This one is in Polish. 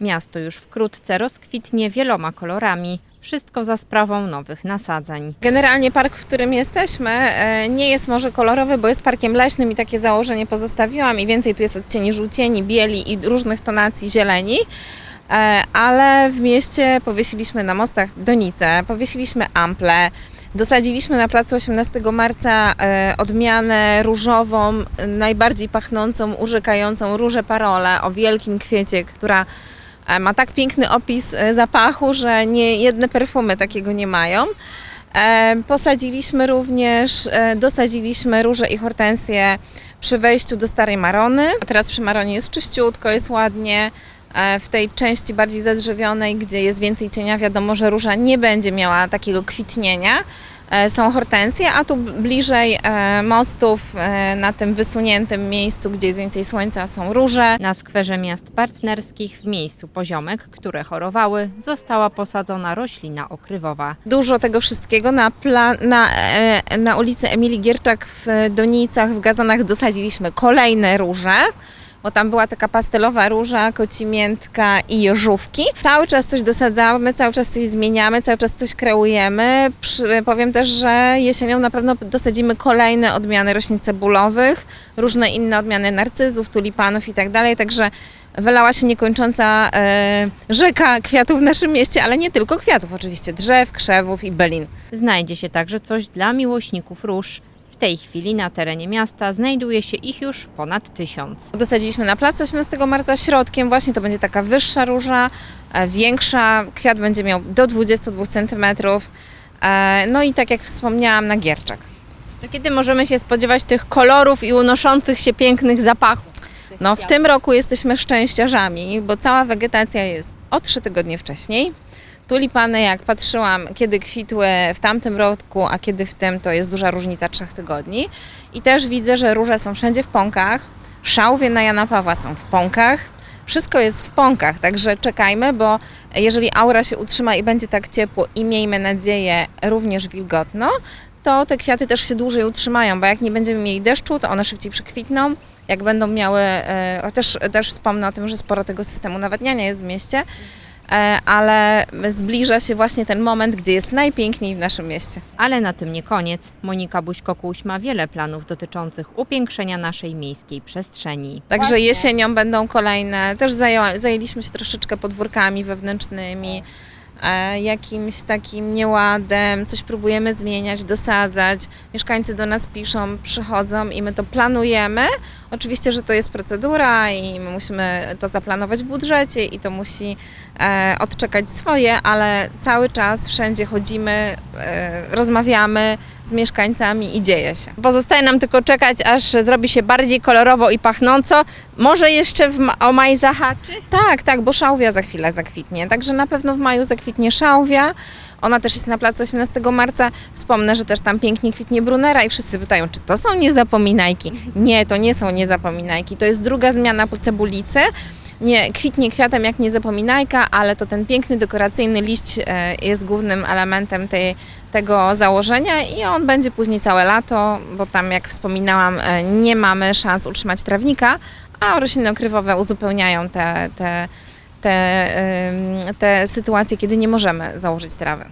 Miasto już wkrótce rozkwitnie wieloma kolorami. Wszystko za sprawą nowych nasadzeń. Generalnie park, w którym jesteśmy, e, nie jest może kolorowy, bo jest parkiem leśnym i takie założenie pozostawiłam i więcej tu jest odcieni żółcieni, bieli i różnych tonacji zieleni. E, Ale w mieście powiesiliśmy na mostach donice, powiesiliśmy ample, dosadziliśmy na placu 18 marca e, odmianę różową, najbardziej pachnącą, urzekającą różę parole o wielkim kwiecie, która ma tak piękny opis e, zapachu, że nie jedne perfumy takiego nie mają. E, Posadziliśmy również, e, dosadziliśmy róże i hortensje przy wejściu do Starej Marony. Teraz przy Maronie jest czyściutko, jest ładnie. E, W tej części bardziej zadrzewionej, gdzie jest więcej cienia, wiadomo, że róża nie będzie miała takiego kwitnienia. E, Są hortensje, a tu bliżej e, mostów, na tym wysuniętym miejscu, gdzie jest więcej słońca, są róże. Na skwerze miast partnerskich w miejscu poziomek, które chorowały, została posadzona roślina okrywowa. dużo tego wszystkiego. Na, pla- na, na ulicy Emilii Gierczak w Donicach, w Gazonach dosadziliśmy kolejne róże. Bo tam była taka pastelowa róża, kocimiętka i jeżówki. Cały czas coś dosadzamy, cały czas coś zmieniamy, cały czas coś kreujemy. Przy, powiem też, że jesienią na pewno dosadzimy kolejne odmiany roślin cebulowych, różne inne odmiany narcyzów, tulipanów i tak dalej. Także wylała się niekończąca e, rzeka kwiatów w naszym mieście, ale nie tylko kwiatów, oczywiście drzew, krzewów i belin. Znajdzie się także coś dla miłośników róż. W tej chwili na terenie miasta znajduje się ich już ponad tysiąc. Dosadziliśmy na placu 18 marca środkiem, właśnie to będzie taka wyższa róża, e, większa, kwiat będzie miał do 22 cm. E, no i tak jak wspomniałam, na gierczak. To kiedy możemy się spodziewać tych kolorów i unoszących się pięknych zapachów? No w tym roku jesteśmy szczęściarzami, bo cała wegetacja jest o 3 tygodnie wcześniej. Tulipany, jak patrzyłam, kiedy kwitły w tamtym roku, a kiedy w tym, to jest duża różnica trzech tygodni. I też widzę, że róże są wszędzie w pąkach, szałwie na Jana Pawła są w pąkach. Wszystko jest w pąkach, także czekajmy, bo jeżeli aura się utrzyma i będzie tak ciepło i miejmy nadzieję również wilgotno, to te kwiaty też się dłużej utrzymają, bo jak nie będziemy mieli deszczu, to one szybciej przekwitną. Jak będą miały, e, chociaż też wspomnę o tym, że sporo tego systemu nawadniania jest w mieście, ale zbliża się właśnie ten moment, gdzie jest najpiękniej w naszym mieście. Ale na tym nie koniec. Monika Buźko-Kuś ma wiele planów dotyczących upiększenia naszej miejskiej przestrzeni. Także jesienią będą kolejne. Też zajęła, zajęliśmy się troszeczkę podwórkami wewnętrznymi, e, jakimś takim nieładem, coś próbujemy zmieniać, dosadzać. Mieszkańcy do nas piszą, przychodzą i my to planujemy. Oczywiście, że to jest procedura i my musimy to zaplanować w budżecie i to musi e, odczekać swoje, ale cały czas wszędzie chodzimy, e, rozmawiamy z mieszkańcami i dzieje się. Pozostaje nam tylko czekać, aż zrobi się bardziej kolorowo i pachnąco. Może jeszcze w ma- o maj zahaczy? Tak, tak, bo szałwia za chwilę zakwitnie. Także na pewno w maju zakwitnie szałwia. Ona też jest na placu 18 marca. Wspomnę, że też tam pięknie kwitnie brunera i wszyscy pytają, czy to są niezapominajki. Nie, to nie są niezapominajki. To jest druga zmiana po cebulicy. Nie, kwitnie kwiatem jak niezapominajka, ale to ten piękny dekoracyjny liść e, jest głównym elementem tej, tego założenia i on będzie później całe lato, bo tam jak wspominałam e, nie mamy szans utrzymać trawnika, a rośliny okrywowe uzupełniają te, te, te, te sytuacje, kiedy nie możemy założyć trawy.